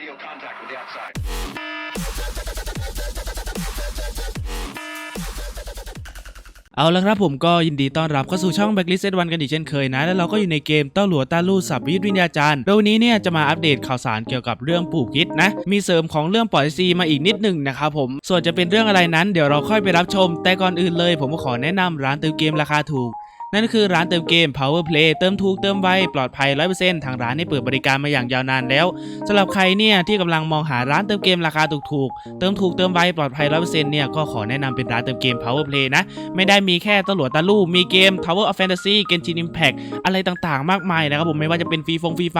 radio contact with the outside. เอาละครับผมก็ยินดีต้อนรับเข้าสู่ช่อง Blacklist S1 กันอีกเช่นเคยนะ แล้วเราก็อยู่ในเกมเต้าหลัวต้าลู่สับวิทย์วิญญาจารย์โดยวันนี้เนี่ยจะมาอัปเดตข่าวสารเกี่ยวกับเรื่องปลูกพิษนะ มีเสริมของเรื่องปล่อยซีมาอีกนิดหนึ่งนะครับผม ส่วนจะเป็นเรื่องอะไรนั้นเดี๋ยวเราค่อยไปรับชม แต่ก่อนอื่นเลย ผมขอแนะนำร้านเติมเกมราคาถูก นั่นคือร้านเติมเกม Power Play เติมถูกเติมไวปลอดภัย 100%ทางร้านได้เปิดบริการมาอย่างยาวนานแล้วสำหรับใครเนี่ยที่กำลังมองหาร้านเติมเกมราคาถูกๆ เติมถูกเติมไวปลอดภัย 100%เนี่ยก็ขอแนะนำเป็นร้านเติมเกม Power Play นะ ไม่ได้มีแค่ตำรวจตาลู่มีเกม Tower of Fantasy Genshin Impact อะไรต่างๆ มากมายนะครับผมไม่ว่าจะเป็นฟรีฟงฟรีไฟ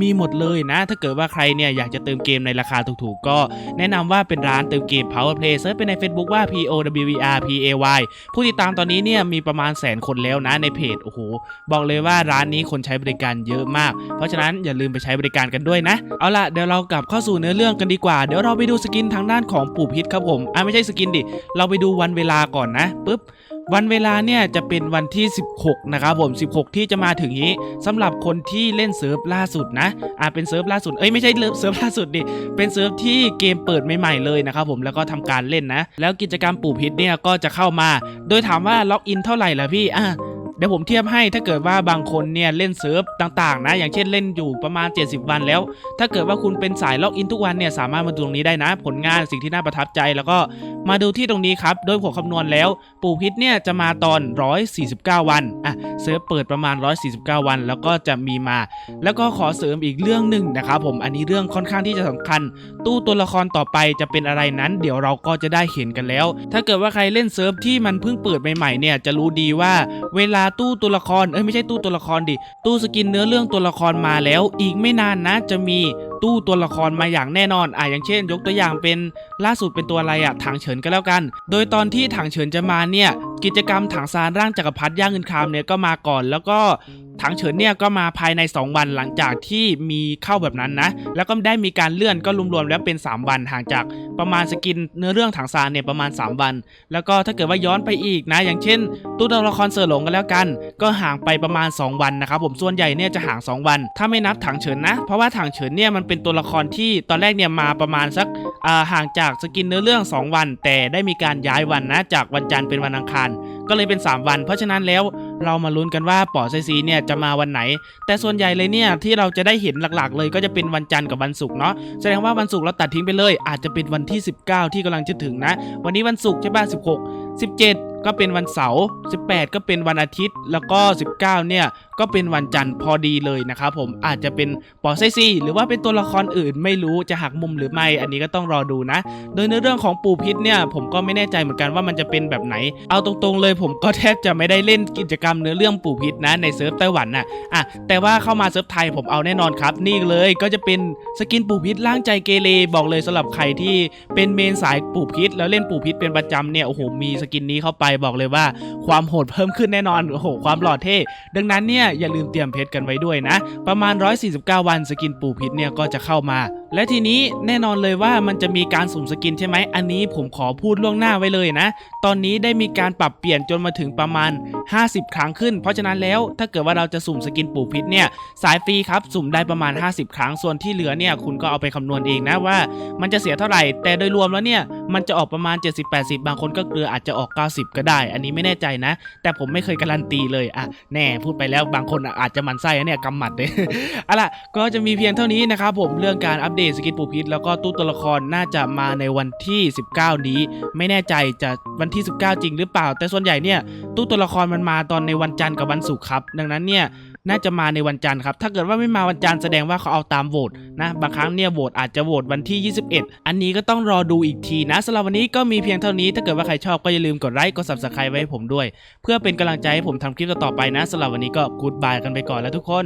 มีหมดเลยนะ ถ้าเกิดว่าใครเนี่ยอยากจะเติมเกมในราคาถูกๆ ก็แนะนำว่าเป็นร้านเติมเกม Power Play เซิร์ชไปใน Facebook ว่า P O W E R P A Y ผู้ติดตามตอนนี้เนี่ยมีประมาณแสนคนแล้วนะในเพจโอ้โหบอกเลยว่าร้านนี้คนใช้บริการเยอะมาก เพราะฉะนั้นอย่าลืมไปใช้บริการกันด้วยนะ เอาล่ะเดี๋ยวเรากลับเข้าสู่เนื้อเรื่องกันดีกว่า เดี๋ยวเราไปดูสกินทางด้านของปู่พิษครับผมอะไม่ใช่สกินดิ เราไปดูวันเวลาก่อนนะปุ๊บวันเวลาเนี่ยจะเป็นวันที่ 16 นะครับผม 16 ที่จะมาถึงนี้สำหรับคนที่เล่นเซิร์ฟล่าสุดนะอ่าเป็นเซิร์ฟล่าสุดเอ้ยไม่ใช่เซิร์ฟล่าสุดดิเป็นเซิร์ฟที่เกมเปิดใหม่ๆเลยนะครับผมแล้วก็ทำการเล่นนะ แล้วกิจกรรมปู่พิษเนี่ยก็จะเข้ามา โดยถามว่าล็อกอินเท่าไหร่ล่ะพี่อะ เดี๋ยวผมเทียบให้ถ้าเกิดว่าบางคนเนี่ยเล่นเซิร์ฟต่างๆ นะ อย่างเช่นเล่นอยู่ประมาณ 70 วันแล้ว ถ้าเกิดว่าคุณเป็นสายล็อกอินทุกวันเนี่ยสามารถมาดูตรงนี้ได้นะ ผลงานสิ่งที่น่าประทับใจแล้วก็มาดูที่ตรงนี้ครับโดยผมคำนวณแล้ว ปู่พิษเนี่ยจะมาตอน 149 วันอะเซิร์ฟเปิดประมาณ 149 วัน แล้วก็จะมีมา แล้วก็ขอเสริมอีกเรื่องหนึ่งนะครับผมอันนี้เรื่องค่อนข้างที่จะสำคัญ ตู้ตัวละครต่อไปจะเป็นอะไรนั้น เดี๋ยวเราก็จะได้เห็นกันแล้ว ถ้าเกิดว่าใครเล่นเซิร์ฟที่มันเพิ่งเปิดใหม่ๆเนี่ยจะรู้ดีว่าเวลาตู้ตัวละครเอ้ยไม่ใช่ตู้ตัวละครดิตู้สกินเนื้อเรื่องตัวละครมาแล้ว อีกไม่นานนะจะมีตู้ตัวละครมาอย่างแน่นอนอะอย่างเช่น ยกตัวอย่างเป็นล่าสุดเป็นตัวอะไรอะถังเฉินก็แล้วกัน โดยตอนที่ถังเฉินจะมาเนี่ยกิจกรรมถังซานร่างจักรพรรดิย่างเงินคามเนี่ยก็มาก่อน แล้วก็ถังเฉินเนี่ยก็มาภายใน 2 วันหลังจากที่มีเข้าแบบนั้นนะ แล้วก็ได้มีการเลื่อนก็รวมๆแล้วเป็น 3 วันห่างจากประมาณสกินเนื้อเรื่องถังซานเนี่ยประมาณ 3 วัน แล้วก็ถ้าเกิดว่าย้อนไปอีกนะ อย่างเช่นตู้ตัวละครเสือหลงกันแล้วกัน ก็ห่างไปประมาณ 2 วันนะครับผมส่วนใหญ่เนี่ยจะห่าง 2 วัน ถ้าไม่นับถังเฉินนะ เพราะว่าถังเฉินเนี่ยมันเป็นตัวละครที่ตอนแรกเนี่ยมาประมาณสักอ่าห่างจากสกินเนื้อเรื่อง 2 วัน แต่ได้มีการย้ายวันนะจากวันจันทร์เป็นวันอังคาร ก็เลยเป็น 3 วัน เพราะฉะนั้นแล้วเรามาลุ้นกันว่าปอไซซีเนี่ยจะมาวันไหน แต่ส่วนใหญ่เลยเนี่ยที่เราจะได้เห็นหลักๆ เลยก็จะเป็นวันจันทร์กับวันศุกร์เนาะแสดงว่าวันศุกร์เราตัดทิ้งไปเลย อาจจะเป็นวันที่ 19 ที่กำลังจะถึงนะ วันนี้วันศุกร์ใช่ป่ะ16 17 ก็เป็นวันเสาร์18 ก็เป็นวันอาทิตย์ แล้วก็ 19 เนี่ย ก็เป็นวันจันทร์พอดีเลยนะครับผมอาจจะเป็นปอไซซีหรือว่าเป็นตัวละครอื่นไม่รู้จะหักมุมหรือไม่ อันนี้ก็ต้องรอดูนะ โดยในเรื่องของปู่พิษเนี่ยผมก็ไม่แน่ใจเหมือนกันว่ามันจะเป็นแบบไหน เอาตรงๆเลยผมก็แทบจะไม่ได้เล่นกิจกรรมเนื้อเรื่องปู่พิษนะในเซิร์ฟไต้หวันน่ะอะแต่ว่าเข้ามาเซิร์ฟไทยผมเอาแน่นอนครับ นี่เลยก็จะเป็นสกินปู่พิษล่างใจเกเรบอกเลยสำหรับใครที่เป็นเมนสายปู่พิษ แล้วเล่นปู่พิษเป็นประจำเนี่ยโอ้โหมีสกินนี้เข้าไปบอกเลยว่า ความโหดเพิ่มขึ้นแน่นอนโอ้โหความหล่อเท่ดังนั้นเนี่ยอย่าลืมเตรียมเพชรกันไว้ด้วยนะ ประมาณ 149 วันสกินปู่พิษเนี่ยก็จะเข้ามา และทีนี้แน่นอนเลยว่ามันจะมีการสุ่มสกินใช่ไหมอันนี้ผมขอพูดล่วงหน้าไว้เลยนะ ตอนนี้ได้มีการปรับเปลี่ยนจนมาถึงประมาณ 50 ครั้งขึ้น เพราะฉะนั้นแล้วถ้าเกิดว่าเราจะสุ่มสกินปู่พิษเนี่ยสายฟรีครับสุ่มได้ประมาณ 50 ครั้งส่วนที่เหลือเนี่ยคุณก็เอาไปคำนวณเองนะว่า มันจะเสียเท่าไหร่ แต่โดยรวมแล้วเนี่ยมันจะออกประมาณ 70-80 บางคนก็เกลืออาจจะออก 90 ก็ได้ อันนี้ไม่แน่ใจนะ แต่ผมไม่เคยการันตีเลยอะแน่พูดไปแล้วบางคนอาจจะมันไส้เนี่ยกำหมัดเลยเอาล่ะก็จะมีเพียงเท่านี้นะครับผมเรื่องการอัปเดตสกินปูพิษแล้วก็ตู้ตัวละครน่าจะมาในวันที่ 19 นี้ ไม่แน่ใจจะวันที่ 19 จริงหรือเปล่า แต่ส่วนใหญ่เนี่ยตู้ตัวละครมันมาตอนในวันจันทร์กับวันศุกร์ครับ ดังนั้นเนี่ยน่าจะมาในวันจันทร์ครับ ถ้าเกิดว่าไม่มาวันจันทร์แสดงว่าเขาเอาตามโหวตนะ บางครั้งเนี่ยโหวตอาจจะโหวตวันที่ 21 อันนี้ก็ต้องรอดูอีกทีนะสำหรับวันนี้ก็มีเพียงเท่านี้ ถ้าเกิดว่าใครชอบก็อย่าลืมกดไลค์ กด subscribe ไว้ให้ผมด้วย เพื่อเป็นกำลังใจให้ผมทำคลิปต่อไปนะสำหรับวันนี้ก็กูดบายกันไปก่อนแล้วทุกคน